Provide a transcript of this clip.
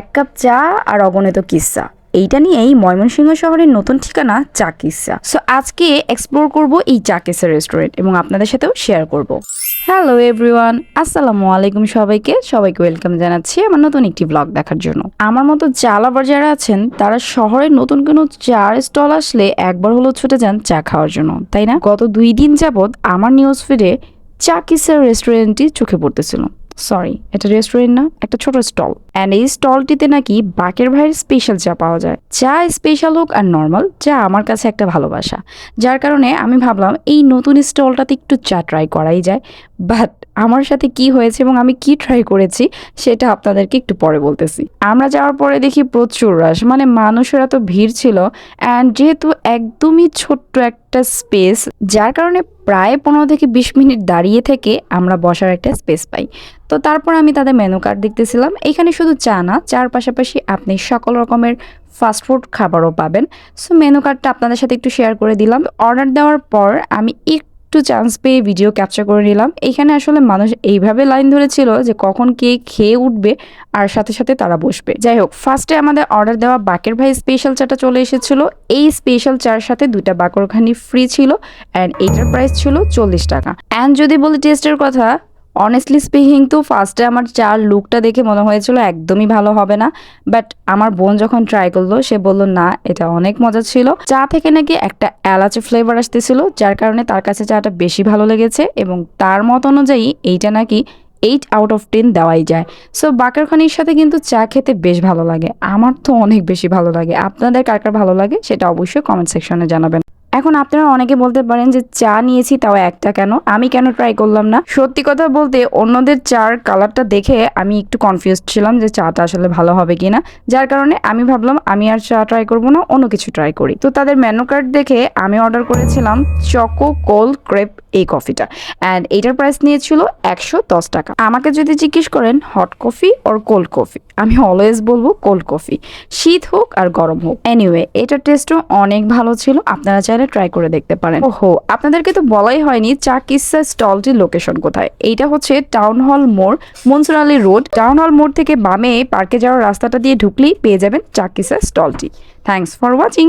এক কাপ চা আর অগণিত কিস্সা এইটা নিয়েই ময়মনসিংহ শহরের নতুন ঠিকানা চা কিস্সা সো আজকে এক্সপ্লোর করব এই চা কিস্সা রেস্টুরেন্ট এবং আপনাদের সাথেও শেয়ার করব। হ্যালো এভরিওয়ান আসসালামু আলাইকুম সবাইকে। সবাইকে ওয়েলকাম জানাচ্ছি আমার নতুন একটি ব্লগ দেখার জন্য। আমার মতো চা লাভার যারা আছেন, তারা শহরে নতুন কোনো চার স্টল আসলে একবার হলো ছুটে যান চা খাওয়ার জন্য, তাই না? গত দুই দিন যাবৎ আমার নিউজ ফিডে চা কিসার রেস্টুরেন্টটি চোখে পড়তেছিল। সরি এটা রেস্টুরেন্ট না, একটা ছোট স্টল অ্যান্ড এই স্টলটিতে নাকি বাকের ভাইয়ের স্পেশাল চা পাওয়া যায়। চা স্পেশাল হোক আর নর্মাল চা আমার কাছে একটা ভালোবাসা। যার কারণে আমি ভাবলাম এই নতুন স্টলটাতে একটু চা ট্রাই করাই যায়। বাট আমার সাথে কি হয়েছে এবং আমি কি ট্রাই করেছি, সেটা আপনাদেরকে একটু পরে বলতেছি। আমরা যাওয়ার পরে দেখি প্রচুর রাশ মানে মানুষের এত ভিড় ছিল অ্যান্ড যেহেতু একদমই ছোট্ট একটা স্পেস যার কারণে প্রায় পনেরো থেকে বিশ মিনিট দাঁড়িয়ে থেকে আমরা বসার একটা স্পেস পাই। তো তারপর আমি তাদের মেনু কার্ড দেখতেছিলাম, এখানে শুধু চা না, চার পাশাপাশি আপনি সকল রকমের ফাস্টফুড খাবারও পাবেন। সো মেনু কার্ডটা আপনাদের সাথে একটু শেয়ার করে দিলাম। অর্ডার দেওয়ার পর আমি একটু চান্স পেয়ে ভিডিও ক্যাপচার করে নিলাম। এখানে আসলে মানুষ এইভাবে লাইন ধরেছিল যে কখন কে খেয়ে উঠবে আর সাথে সাথে তারা বসবে। যাই হোক ফার্স্টে আমাদের অর্ডার দেওয়া বাকের ভাই স্পেশাল চাটা চলে এসেছিল। এই স্পেশাল চার সাথে দুইটা বাকরখানি ফ্রি ছিল অ্যান্ড এটার প্রাইস ছিল চল্লিশ টাকা। অ্যান্ড যদি বলি টেস্টের কথা অনেস্টলি স্পিকিং তো ফার্স্টে আমার চার লুকটা দেখে মনে হয়েছিল একদমই ভালো হবে না বাট আমার বোন যখন ট্রাই করল, সে বলল, না, এটা অনেক মজা ছিল। চা থেকে নাকি একটা এলাচি ফ্লেভার আসতেছিল, যার কারণে তার কাছে চাটা বেশি ভালো লেগেছে এবং তার মত অনুযায়ী এইটা নাকি এইট আউট অফ টেন দেওয়াই যায়। সো বাকারখানির সাথে কিন্তু চা খেতে বেশ ভালো লাগে। আমার তো অনেক বেশি ভালো লাগে। আপনাদের কার কার ভালো লাগে সেটা অবশ্যই কমেন্ট সেকশনে জানাবেন। এখন আপনারা অনেকে বলতে পারেন যে চা নিয়েছি, তাও একটা কেন? আমি কেন ট্রাই করলাম না? সত্যি কথা বলতে অন্যদের চার কালারটা দেখে আমি একটু কনফিউজ ছিলাম যে চাটা আসলে ভালো হবে কিনা। যার কারণে আমি ভাবলাম আমি আর চা ট্রাই করব না, অন্য কিছু ট্রাই করি। তো তাদের মেনু কার্ড দেখে আমি অর্ডার করেছিলাম চকো কোল্ড ক্রেপ এই কফিটা। অ্যান্ড এটার প্রাইস নিয়েছিল একশো দশ টাকা। আমাকে যদি জিজ্ঞেস করেন hot coffee or cold coffee আমি অলওয়েজ বলব কোল্ড কফি শীত হোক আর গরম হোক। এনিওয়ে এটার টেস্টও অনেক ভালো ছিল। আপনারা চাইলে ট্রাই করে দেখতে পারেন। ওহো, আপনাদেরকে তো বলাই হয়নি চা কিসা স্টলটির লোকেশন কোথায়। এইটা হচ্ছে টাউন হল মোড় Mansur Ali road town hall মোড় থেকে বামে পার্কে যাওয়ার রাস্তাটা দিয়ে ঢুকলেই পেয়ে যাবেন চা কিসা স্টলটি। Thanks for watching